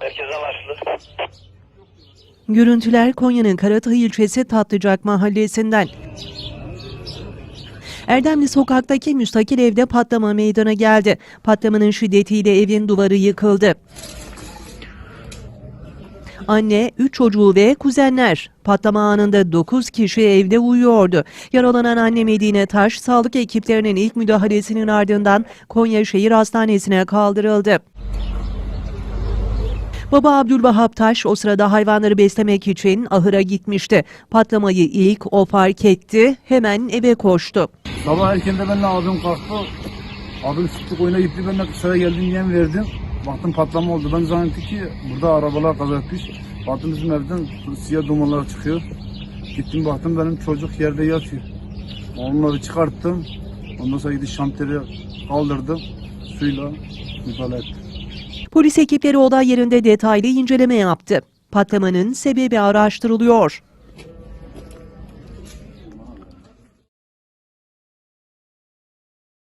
Merkeze anlaşıldı. Görüntüler Konya'nın Karatay ilçesi Tatlıcak mahallesinden. Erdemli sokaktaki müstakil evde patlama meydana geldi. Patlamanın şiddetiyle evin duvarı yıkıldı. Anne, 3 çocuğu ve kuzenler. Patlama anında 9 kişi evde uyuyordu. Yaralanan anne Medine Taş, sağlık ekiplerinin ilk müdahalesinin ardından Konya Şehir Hastanesi'ne kaldırıldı. Baba Abdülvahap Taş o sırada hayvanları beslemek için ahıra gitmişti. Patlamayı ilk o fark etti, hemen eve koştu. Sabah erkende benimle abim kalktı. Abim sütlük oyuna gitti. Ben de kısaya geldim yem verdim. Baktım patlama oldu. Ben zannettim ki burada arabalar kaza. Baktım bizim evden siyah dumanlar çıkıyor. Gittim baktım benim çocuk yerde yatıyor. Onları çıkarttım. Ondan sonra gidip şanteri kaldırdım. Suyla müdahale ettim. Polis ekipleri olay yerinde detaylı inceleme yaptı. Patlamanın sebebi araştırılıyor.